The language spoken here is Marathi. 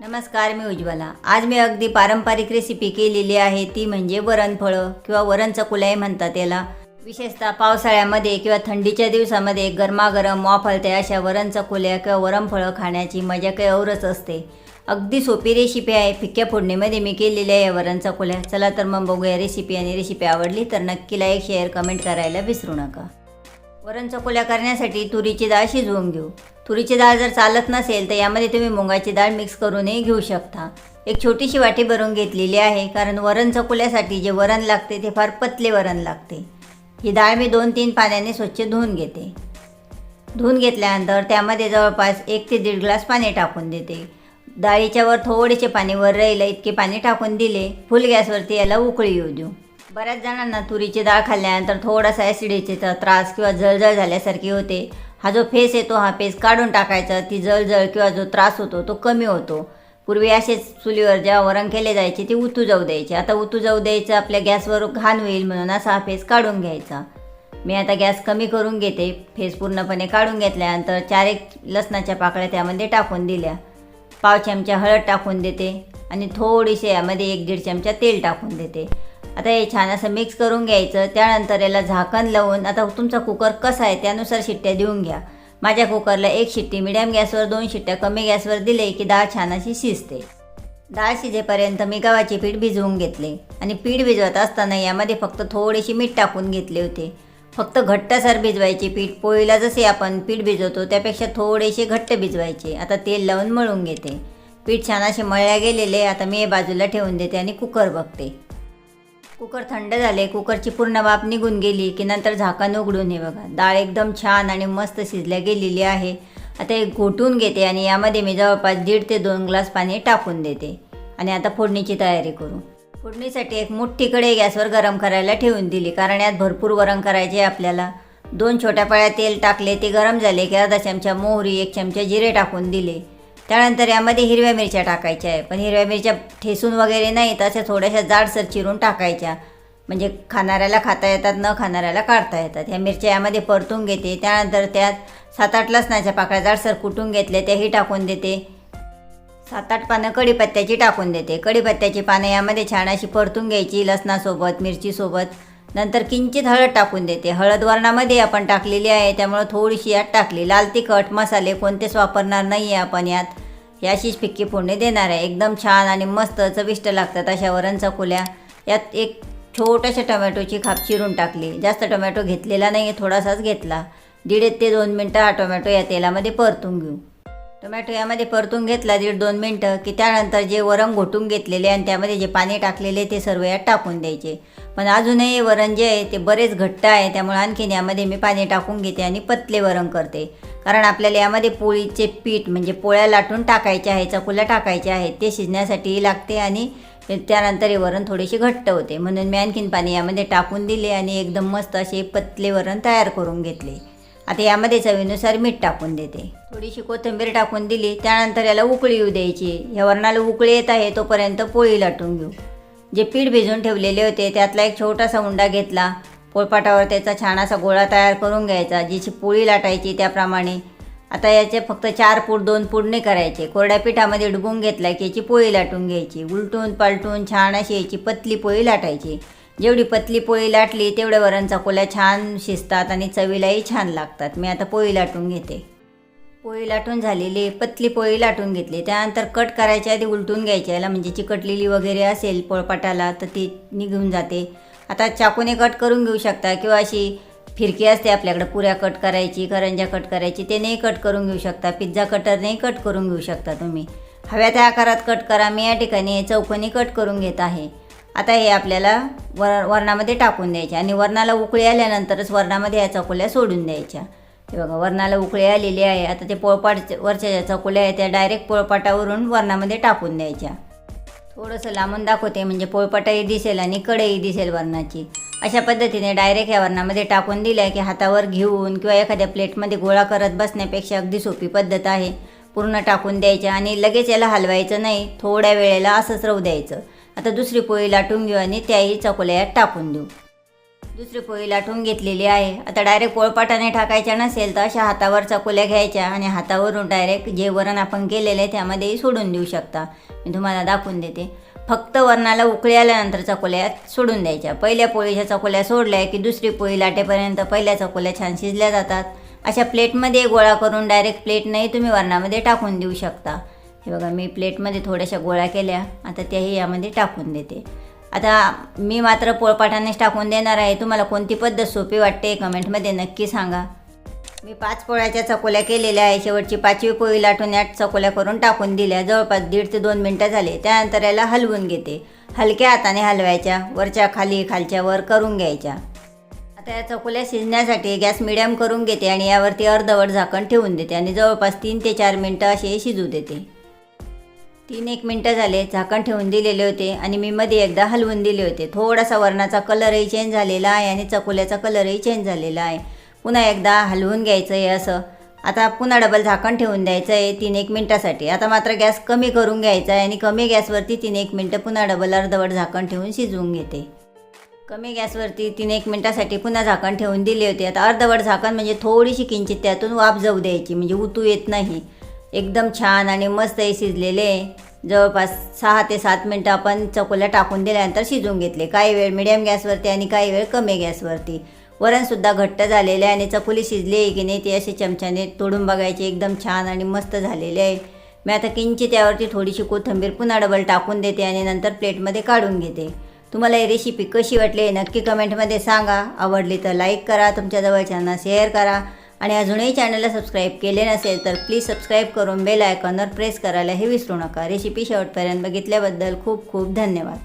नमस्कार मी उज्ज्वला. आज मी अगदी पारंपरिक रेसिपी केलेली आहे. ती म्हणजे वरणफळं किंवा वरण चकुल्याही म्हणतात याला. विशेषतः पावसाळ्यामध्ये किंवा थंडीच्या दिवसामध्ये गरमागरम वाफलते अशा वरण चकुल्या किंवा वरणफळं खाण्याची मजा काही औरच असते. अगदी सोपी रेसिपी आहे. फिक्क्या फोडणीमध्ये मी केलेली आहे या वरण चकुल्या चला तर मग बघूया रेसिपी आणि रेसिपी आवडली तर नक्की लाईक शेअर कमेंट करायला विसरू नका. वरण चकुल्या करण्यासाठी तुरीची डाळ शिजवून घेऊ. तुरीची डाळ जर चालत नसेल तर यामध्ये तुम्ही मुगाची डाळ मिक्स करूनही घेऊ शकता. एक छोटीशी वाटी भरून घेतलेली आहे कारण वरण चकुल्यासाठी जे वरण लागते ते फार पतले वरण लागते. ही डाळ मी दोन तीन पाण्याने स्वच्छ धुवून घेते. धुवून घेतल्यानंतर त्यामध्ये जवळपास एक ते दीड ग्लास पाणी टाकून देते. डाळीच्यावर थोडेसे पाणी वर राहिलं इतके पाणी टाकून दिले फुल गॅसवरती याला उकळी येऊ देऊ. बऱ्याच जणांना तुरीची डाळ खाल्ल्यानंतर थोडासा ॲसिडिटीचा त्रास किंवा जळजळ झाल्यासारखी होते. हा जो फेस येतो हा फेस काढून टाकायचा. ती जळजळ किंवा जो त्रास होतो तो कमी होतो. पूर्वी असेच चुलीवर जेव्हा वरण केले जायचे ते उतू जाऊ द्यायचे. आता उतू जाऊ द्यायचं आपल्या गॅसवर घाण होईल म्हणून असा हा फेस काढून घ्यायचा. मी आता गॅस कमी करून घेते. फेस पूर्णपणे काढून घेतल्यानंतर चार एक लसणाच्या पाकळ्या त्यामध्ये टाकून दिल्या. पाव चमचा हळद टाकून देते. आणि थोडीशी यामध्ये एक दीड चमचा तेल टाकून देते. आता हे छान असं मिक्स करून घ्यायचं त्यानंतर याला झाकण लावून आता तुमचा कुकर कसा आहे त्यानुसार शिट्ट्या देऊन घ्या. माझ्या कुकरला एक शिट्टी मिडियम गॅसवर दोन शिट्ट्या कमी गॅसवर दिले की डाळ छान अशी शिजते. डाळ शिजेपर्यंत मी गव्हाचे पीठ भिजवून घेतले आणि पीठ भिजवत असताना यामध्ये फक्त थोडीशी मीठ टाकून घेतले होते. फक्त घट्टसर भिजवायचे पीठ पोळीला जसे आपण पीठ भिजवतो त्यापेक्षा थोडेसे घट्ट भिजवायचे. आता तेल लावून मळून घेते. पीठ छान असे मळल्या गेलेले आता मी हे बाजूला ठेवून देते आणि कुकर बघते. कुकर थंड झाले कुकरची पूर्ण वाफ निघून गेली की नंतर झाकण उघडून हे बघा. डाळ एकदम छान आणि मस्त शिजल्या गेलेली आहे. आता एक घोटून घेते आणि यामध्ये मी जवळपास दीड ते दोन ग्लास पाणी टाकून देते. आणि आता फोडणीची तयारी करू. फोडणीसाठी एक मोठी कढई गॅसवर गरम करायला ठेवून दिली कारण यात भरपूर वरण करायचे आपल्याला. दोन छोट्या पळ्या तेल टाकले ते गरम झाले की अर्धा चमचा मोहरी एक चमचा जिरे टाकून दिले. त्यानंतर यामध्ये हिरव्या मिरच्या टाकायच्या आहे. पण हिरव्या मिरच्या ठेसून वगैरे नाही तर अशा थोड्याशा जाडसर चिरून टाकायच्या. म्हणजे खाणाऱ्याला खाता येतात न खाणाऱ्याला काढता येतात. ह्या मिरच्या यामध्ये परतून घेते. त्यानंतर त्यात सात आठ लसणाच्या पाकळ्या जाडसर कुटून घेतल्या त्याही टाकून देते. सात आठ पानं कढीपत्त्याची टाकून देते. कढीपत्त्याची पानं यामध्ये छान अशी परतून घ्यायची लसणासोबत मिरचीसोबत. नंतर किंचित हळद टाकून देते. हळद वरणामध्ये आपण टाकलेली आहे त्यामुळं थोडीशी यात टाकली. लाल तिखट मसाले कोणतेच वापरणार नाही आहे आपण यात. याशीच फिक्की फोडणी देणार आहे. एकदम छान आणि मस्त चविष्ट लागतात अशा वरण चकुल्या यात एक छोट्याशा टोमॅटोची खाप चिरून टाकली. जास्त टोमॅटो घेतलेला नाही आहे थोडासाच घेतला. दीड ते दोन मिनटं हा टोमॅटो या तेलामध्ये परतून घेऊ. टोमॅटो यामध्ये परतून घेतला दीड दोन मिनटं की त्यानंतर जे वरण घोटून घेतलेले आणि त्यामध्ये जे पाणी टाकलेले ते सर्व यात टाकून द्यायचे. पण अजूनही वरण जे आहे ते बरेच घट्ट आहे त्यामुळे आणखीन यामध्ये मी पाणी टाकून घेते आणि पतले वरण करते. कारण आपल्याला यामध्ये पोळीचे पीठ म्हणजे पोळ्या लाटून टाकायचे आहे चकुल्या टाकायच्या आहेत ते शिजण्यासाठी लागते आणि त्यानंतर हे वरण थोडेसे घट्ट होते. म्हणून मी आणखीन पाणी यामध्ये टाकून दिले आणि एकदम मस्त असे पतले वरण तयार करून घेतले. आता यामध्ये चवीनुसार मीठ टाकून देते. थोडीशी कोथिंबीर टाकून दिली त्यानंतर याला उकळी येऊ द्यायची. ह्या वरणाला उकळी येत आहे तोपर्यंत पोळी लाटून घेऊ. जे पीठ भिजून ठेवलेले होते त्यातला एक छोटासा उंडा घेतला. पोळपाटावर त्याचा छान असा गोळा तयार करून घ्यायचा जिची पोळी लाटायची त्याप्रमाणे. आता याचे फक्त चार पूड दोन पूड नाही करायचे. कोरड्या पिठामध्ये डुबून घेतला की याची पोळी लाटून घ्यायची. उलटून पालटून छान अशी याची पतली पोळी लाटायची. जेवढी पतली पोळी लाटली तेवढ्या वरण चकोल्या छान शिजतात आणि चवीलाही छान लागतात. मी आता पोळी लाटून घेते. पोळी लाटून झालेली पतली पोळी लाटून घेतली. त्यानंतर कट करायच्या आधी उलटून घ्यायच्या याला म्हणजे चिकटलेली वगैरे असेल पोळपाटाला तर ती निघून जाते. आता चाकूने कट करून घेऊ शकता किंवा अशी फिरकी असते आपल्याकडे पुऱ्या कट करायची करंजा कट करायची ते नाही कट करून घेऊ शकता. पिझ्झा कटरनेही कट करून घेऊ शकता तुम्ही. हव्या त्या आकारात कट करा. मी या ठिकाणी चौकोनी कट करून घेत आहे. आता हे आपल्याला वर वरणामध्ये टाकून द्यायचे. आणि वरणाला उकळी आल्यानंतरच वरणामध्ये या चकोल्या सोडून द्यायच्या. हे बघा वरणाला उकळी आलेली आहे. आता ते पोळपाट वरच्या ज्या चकोल्या आहेत त्या डायरेक्ट पोळपाटावरून वरणामध्ये टाकून द्यायच्या. थोडंसं लांबून दाखवते म्हणजे पोळपाटाही दिसेल आणि कढई दिसेल वरणाची. अशा पद्धतीने डायरेक्ट या वरणामध्ये टाकून दिलं की हातावर घेऊन किंवा एखाद्या प्लेटमध्ये गोळा करत बसण्यापेक्षा अगदी सोपी पद्धत आहे. पूर्ण टाकून द्यायच्या आणि लगेच याला हलवायचं नाही. थोड्या वेळेला असंच राहू द्यायचं. आता दुसरी पोळी लाटून घेऊ आणि त्याही चकोल्या टाकून देऊ. दुसरी पोळी लाटून घेतलेली आहे. आता डायरेक्ट पोळपाटाने टाकायच्या नसेल तर अशा हातावर चकोल्या घ्यायच्या आणि हातावरून डायरेक्ट जे वरण आपण केलेलं आहे त्यामध्येही सोडून देऊ शकता. मी तुम्हाला दाखवून देते. फक्त वरणाला उकळी आल्यानंतर चकोल्या सोडून द्यायच्या. पहिल्या पोळीच्या चकोल्या सोडल्या की दुसरी पोळी लाटेपर्यंत पहिल्या चकोल्या छान शिजल्या जातात. अशा प्लेटमध्ये गोळा करून डायरेक्ट प्लेटनंही तुम्ही वरणामध्ये टाकून देऊ शकता. हे बघा मी प्लेटमध्ये थोड्याशा गोळ्या केल्या. आता त्याही यामध्ये टाकून देते. आता मी मात्र पोळपाटानेच टाकून देणार आहे. तुम्हाला कोणती पद्धत सोपी वाटते कमेंटमध्ये नक्की सांगा. मी पाच पोळ्याच्या चकोल्या केलेल्या आहे. शेवटची पाचवी पोळी लाटून यात चकोल्या करून टाकून दिल्या. जवळपास दीड ते दोन मिनटं झाले. त्यानंतर याला हलवून घेते. हलक्या हाताने हलवायच्या. वरच्या खाली खालच्या वर करून घ्यायच्या. आता या चकोल्या शिजण्यासाठी गॅस मिडियम करून घेते आणि यावरती अर्धवट झाकण ठेवून देते आणि जवळपास तीन ते चार मिनटं असे शिजू देते. तीन एक मिनटं झाले झाकण ठेवून दिलेले होते आणि मी मध्ये एकदा हलवून दिले होते. थोडासा वरणाचा कलरही चेंज झालेला आहे आणि चकोल्याचा कलरही चेंज झालेला आहे. पुन्हा एकदा हलवून घ्यायचं आहे असं. आता पुन्हा डबल झाकण ठेवून द्यायचं आहे तीन एक मिनटासाठी. आता मात्र गॅस कमी करून घ्यायचा आहे आणि कमी गॅसवरती तीन एक मिनटं पुन्हा डबल अर्धवट झाकण ठेवून शिजवून घेते. कमी गॅसवरती तीन एक मिनटासाठी पुन्हा झाकण ठेवून दिले होते. आता अर्धवट झाकण म्हणजे थोडीशी किंचित त्यातून वाफ जाऊ द्यायची म्हणजे उतू येत नाही. एकदम छान आणि मस्त हे शिजलेले. जवळपास सहा ते सात मिनटं आपण चकोल्या टाकून दिल्यानंतर शिजून घेतले. काही वेळ मिडियम गॅसवरती आणि काही वेळ कमी गॅसवरती वरणसुद्धा घट्ट झालेले आहे आणि चकोली शिजली आहे की नाही ते असे चमच्याने तोडून बघायचे. एकदम छान आणि मस्त झालेले आहे. मी आता किंचित त्यावरती थोडीशी कोथिंबीर पुन्हा डबल टाकून देते आणि नंतर प्लेटमध्ये काढून घेते. तुम्हाला ही रेसिपी कशी वाटली नक्की कमेंटमध्ये सांगा. आवडली तर लाईक करा तुमच्या जवळच्यांना शेअर करा. आणि अजूनही चॅनलला सबस्क्राईब केले नसेल तर प्लीज सबस्क्राईब करून बेल आयकॉनवर प्रेस करायला हे विसरू नका. रेसिपी शेवटपर्यंत बघितल्याबद्दल खूप खूप धन्यवाद.